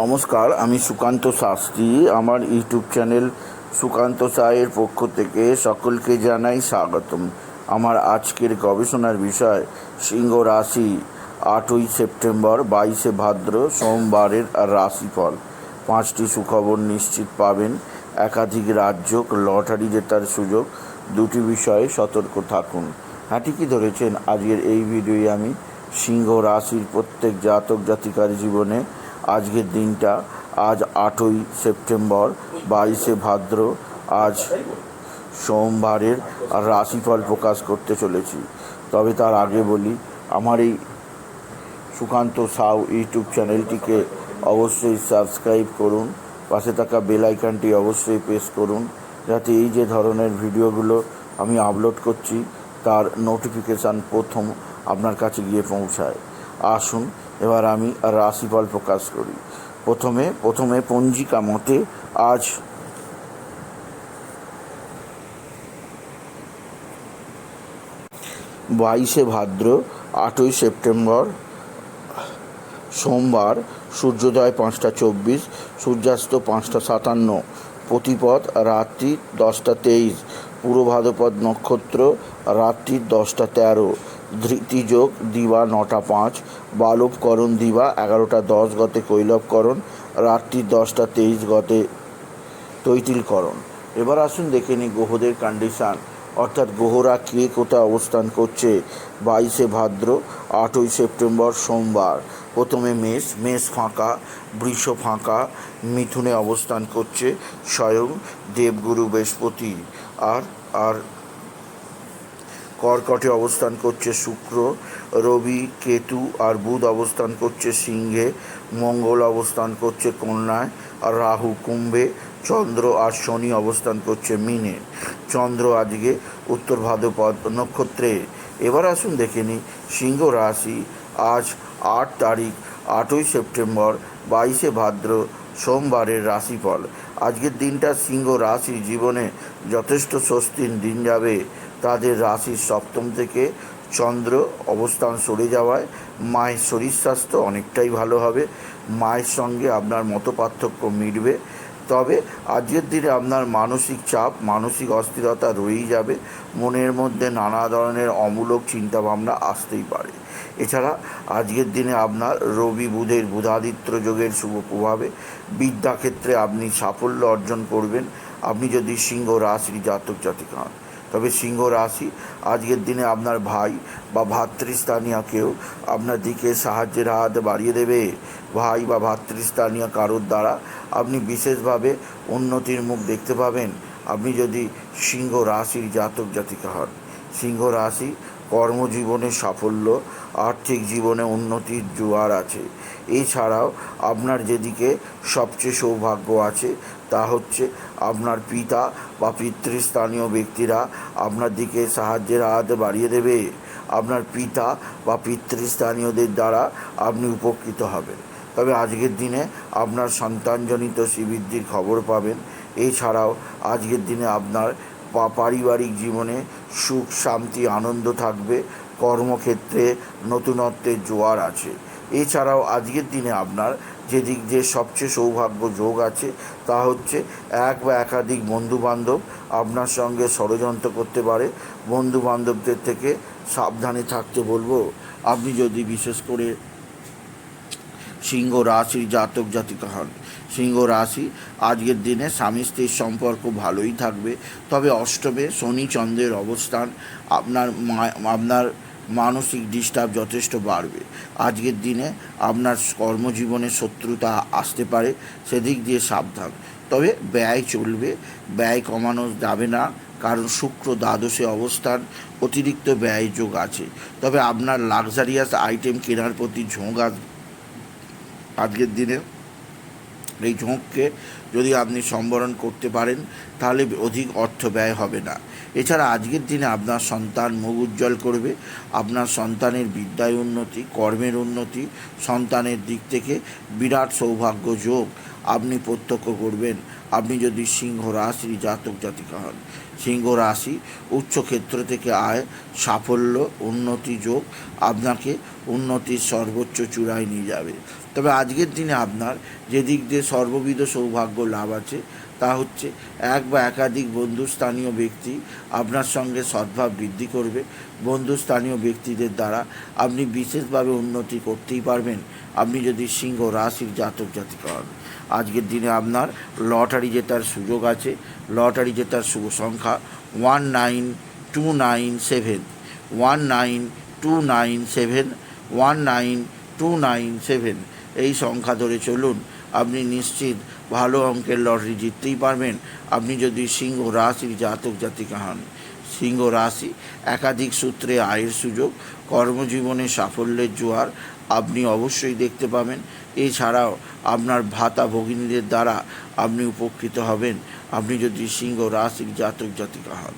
নমস্কার, আমি সুকান্ত শাস্ত্রী। আমার ইউটিউব চ্যানেল সুকান্ত সায়ের পক্ষ থেকে সকলকে জানাই স্বাগতম। আমার আজকের গবেষণার বিষয়, সিংহ রাশি, আটই সেপ্টেম্বর, বাইশে ভাদ্র, সোমবারের রাশিফল। পাঁচটি সুখবর নিশ্চিত পাবেন। একাধিক রাজ্য লটারি জেতার সুযোগ, দুটি বিষয়ে সতর্ক থাকুন। হ্যাঁ ঠিকই ধরেছেন? আজকের এই ভিডিওয়ে আমি সিংহ রাশির প্রত্যেক জাতক জাতিকার জীবনে আজকের দিনটা আজ আটই সেপ্টেম্বর, বাইশে ভাদ্র, আজ সোমবারের রাশিফল প্রকাশ করতে চলেছি। তবে তার আগে বলি, আমার এই সুকান্ত সাউ ইউটিউব চ্যানেলটিকে অবশ্যই সাবস্ক্রাইব করুন, পাশে থাকা বেল অবশ্যই প্রেস করুন, যাতে এই যে ধরনের ভিডিওগুলো আমি আপলোড করছি, তার নোটিফিকেশান প্রথম আপনার কাছে গিয়ে পৌঁছায়। আসুন এবার আমি রাশিফল প্রকাশ করি। প্রথমে প্রথমে পঞ্জিকা মতে আজ বাইশে ভাদ্র, আটই সেপ্টেম্বর, সোমবার, সূর্যোদয় পাঁচটা চব্বিশ, সূর্যাস্ত পাঁচটা সাতান্ন, প্রতিপদ রাত্রি দশটা তেইশ পূর্ব নক্ষত্র রাত্রি দশটা তেরো ধৃতিযোগ দিবা নটা পাঁচ বালবকরণ দিবা এগারোটা দশ গতে কৈলবকরণ রাত্রি দশটা তেইশ গতে তৈতিলকরণ এবার আসুন দেখে নিই গ্রহদের কন্ডিশান অর্থাৎ গ্রহরা কে কোথায় অবস্থান করছে? বাইশে ভাদ্র, আটই সেপ্টেম্বর, সোমবার। প্রথমে মেষ মেষ ফাঁকা, বৃষ ফাঁকা, মিথুনে অবস্থান করছে স্বয়ং দেবগুরু বৃহস্পতি। আর আর কর্কটে অবস্থান করছে শুক্র, রবি, কেতু আর বুধ অবস্থান করছে সিংহে, মঙ্গল অবস্থান করছে কন্যায়, আর রাহু কুম্ভে, চন্দ্র আর শনি অবস্থান করছে মিনে। চন্দ্র আজকে উত্তর ভাদ্রপদ নক্ষত্রে। এবার আসুন দেখে নিই, সিংহ রাশি আজ আট তারিখ, আটই সেপ্টেম্বর, বাইশে ভাদ্র, সোমবারের রাশিফল। আজকের দিনটা সিংহ রাশি জীবনে যথেষ্ট স্বস্তির দিন যাবে। তাদের রাশির সপ্তম থেকে চন্দ্র অবস্থান সরে যাওয়ায় মায়ের শরীর স্বাস্থ্য অনেকটাই ভালো হবে। মায়ের সঙ্গে আপনার মত পার্থক্য মিটবে। তবে আজকের দিনে আপনার মানসিক চাপ, মানসিক অস্থিরতা রয়েই যাবে। মনের মধ্যে নানা ধরনের অমূলক চিন্তাভাবনা আসতেই পারে। এছাড়া আজকের দিনে আপনার রবি বুধের বুধাদিত্য যোগের শুভ প্রভাবে বিদ্যাক্ষেত্রে আপনি সাফল্য অর্জন করবেন। আপনি যদি সিংহ রাশির জাতক জাতিকা হন তবে সিংহ রাশি, আজকের দিনে আপনার ভাই বা ভাতৃস্থানীয় কেউ আপনার দিকে সাহায্যের হাত বাড়িয়ে দেবে। ভাই বা ভাতৃস্থানীয় কারোর দ্বারা আপনি বিশেষভাবে উন্নতির মুখ দেখতে পাবেন। আপনি যদি সিংহ রাশির জাতক জাতিকা হন, সিংহ রাশি কর্মজীবনে সাফল্য, আর্থিক জীবনে উন্নতির জোয়ার আছে। এছাড়াও আপনার যেদিকে সবচেয়ে সৌভাগ্য আছে তা হচ্ছে আপনার পিতা বা পিতৃস্থানীয় ব্যক্তিরা আপনার দিকে সাহায্যের হাত বাড়িয়ে দেবে। আপনার পিতা বা পিতৃস্থানীয়দের দ্বারা আপনি উপকৃত হবেন। তবে আজকের দিনে আপনার সন্তানজনিত শ্রীবৃদ্ধির খবর পাবেন। এছাড়াও আজকের দিনে আপনার পারিবারিক জীবনে সুখ, শান্তি, আনন্দ থাকবে। কর্মক্ষেত্রে নতুনত্বের জোয়ার আছে। এছাড়াও আজকের দিনে আপনার যেদিক দিয়ে সবচেয়ে সৌভাগ্য যোগ আছে, তা হচ্ছে এক বা একাধিক বন্ধুবান্ধব আপনার সঙ্গে ষড়যন্ত্র করতে পারে। বন্ধু বান্ধবদের থেকে সাবধানে থাকতে বলব। আপনি যদি বিশেষ করে সিংহ রাশির জাতক জাতিকা হন, সিংহ রাশি আজকের দিনে স্বামী স্ত্রীর সম্পর্ক ভালোই থাকবে। তবে অষ্টমে শনি চন্দ্রের অবস্থান আপনার আপনার মানসিক ডিস্টার্ব যথেষ্ট বাড়বে। আজকের দিনে আপনার কর্মজীবনে শত্রুতা আসতে পারে, সেদিক দিয়ে সাবধান। তবে ব্যয় চলবে, ব্যয় কমানো যাবে না, কারণ শুক্র দ্বাদশে অবস্থান, অতিরিক্ত ব্যয় যোগ আছে। তবে আপনার লাক্সারিয়াস আইটেম কেনার প্রতি ঝোঁক আজকের দিনে এই ঝোঁককে যদি আপনি সম্বরণ করতে পারেন, তাহলে অধিক অর্থ ব্যয় হবে না। এছাড়া আজকের দিনে আপনার সন্তান মুখ উজ্জ্বল করবে, আপনার সন্তানের বিদ্যায় উন্নতি, কর্মের উন্নতি, সন্তানের দিক থেকে বিরাট সৌভাগ্য যোগ আপনি প্রত্যক্ষ করবেন। আপনি যদি সিংহ রাশির জাতক, জাতিকা হন, সিংহ রাশি উচ্চ ক্ষেত্র থেকে আয়, সাফল্য, উন্নতি যোগ আপনাকে উন্নতির সর্বোচ্চ চূড়ায় নিয়ে যাবে। তবে আজকের দিনে আপনার যে দিক দিয়ে সর্ববিধ সৌভাগ্য লাভ আছে, তা হচ্ছে এক বা একাধিক বন্ধুস্থানীয় ব্যক্তি আপনার সঙ্গে সদ্ভাব বৃদ্ধি করবে। বন্ধুস্থানীয় ব্যক্তিদের দ্বারা আপনি বিশেষভাবে উন্নতি করতেই পারবেন। আপনি যদি সিংহ রাশির জাতক, জাতিকা হন। আজকের দিনে আপনার লটারি জেতার সুযোগ আছে। লটারি জেতার শুভ সংখ্যা one nine two nine seven one nine two nine seven one nine two nine seven এই সংখ্যা ধরে চলুন, আপনি নিশ্চিত ভালো অঙ্কের লটারি জিততেই পারবেন। আপনি যদি সিংহ রাশির জাতক জাতিকা হন, সিংহ রাশি একাধিক সূত্রে আয়ের সুযোগ, কর্মজীবনে সাফল্যের জোয়ার আপনি অবশ্যই দেখতে পাবেন। এছাড়াও আপনার ভাতা ভগিনীদের দ্বারা আপনি উপকৃত হবেন। আপনি যদি সিংহ রাশির জাতক জাতিকা হন।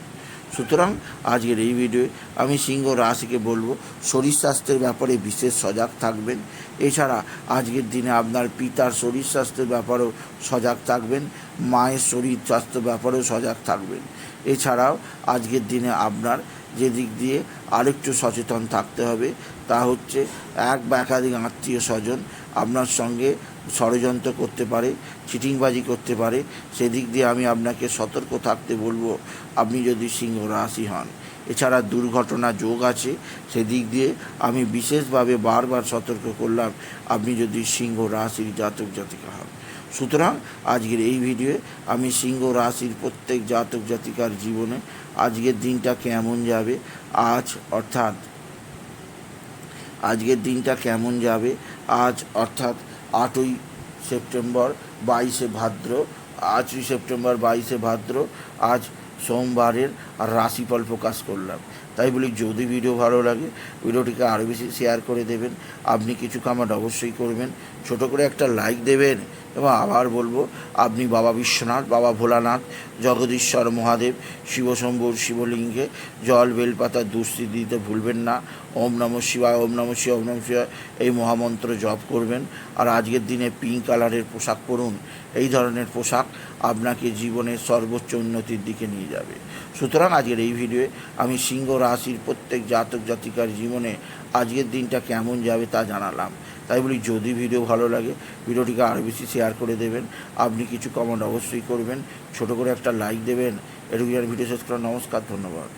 সুতরাং আজকের এই ভিডিওয়ে আমি সিংহ রাশিকে বলব, শরীর স্বাস্থ্যের ব্যাপারে বিশেষ সজাগ থাকবেন। এছাড়া আজকের দিনে আপনার পিতার শরীর স্বাস্থ্যের ব্যাপারেও সজাগ থাকবেন। মায়ের শরীর স্বাস্থ্য ব্যাপারেও সজাগ থাকবেন। এছাড়াও আজকের দিনে আপনার যে দিক দিয়ে আরেকটু সচেতন থাকতে হবে। তা হচ্ছে এক বা একাধিক আত্মীয় স্বজন আপনার সঙ্গে ষড়যন্ত্র করতে পারে, চিটিংবাজি করতে পারে। সেদিক দিয়ে আমি আপনাকে সতর্ক থাকতে বলব, আপনি যদি সিংহ রাশি হন। এছাড়া দুর্ঘটনা যোগ আছে, সেদিক দিয়ে আমি বিশেষভাবে বারবার সতর্ক করলাম, আপনি যদি সিংহ রাশির জাতক জাতিকা হন। সুতরাং আজকের এই ভিডিওয়ে আমি সিংহ রাশির প্রত্যেক জাতক জাতিকার জীবনে আজকের দিনটা কেমন যাবে? আজ অর্থাৎ, আজকের দিনটা কেমন যাবে? আজ অর্থাৎ আটই সেপ্টেম্বর বাইশে ভাদ্র, আটই সেপ্টেম্বর বাইশে ভাদ্র, আজ সোমবারের রাশিফল প্রকাশ করলাম। তাই বলি যদি ভিডিও ভালো লাগে ভিডিওটিকে আরও বেশি শেয়ার করে দেবেন। আপনি কিছু কামাট অবশ্যই করবেন। ছোট করে একটা লাইক দেবেন এবং আবার বলব, আপনি বাবা বিশ্বনাথ, বাবা ভোলানাথ, জগদীশ্বর মহাদেব, শিবশম্ভুর শিবলিঙ্গে জল বেলপাতা দুস্থিতি দিতে ভুলবেন না। ওম নম শিবায়, ওম নম শিবায়, ওম নম শিবায় এই মহামন্ত্র জপ করবেন। আর আজকের দিনে পিঙ্ক কালারের পোশাক পরুন। এই ধরনের পোশাক আপনাকে জীবনের সর্বোচ্চ উন্নতির দিকে নিয়ে যাবে। সুতরাং আজকের এই ভিডিওয়ে আমি সিংহ রাশির প্রত্যেক জাতক জাতিকার জীবনে আজকের দিনটা কেমন যাবে তা জানালাম। তাই বলি, যদি ভিডিও ভালো লাগে, ভিডিওটিকে আরও বেশি শেয়ার করে দেবেন। আপনি কিছু কমেন্ট অবশ্যই করবেন। ছোট করে একটা লাইক দেবেন। এটুকু ভিডিও শেষ করা নমস্কার, ধন্যবাদ।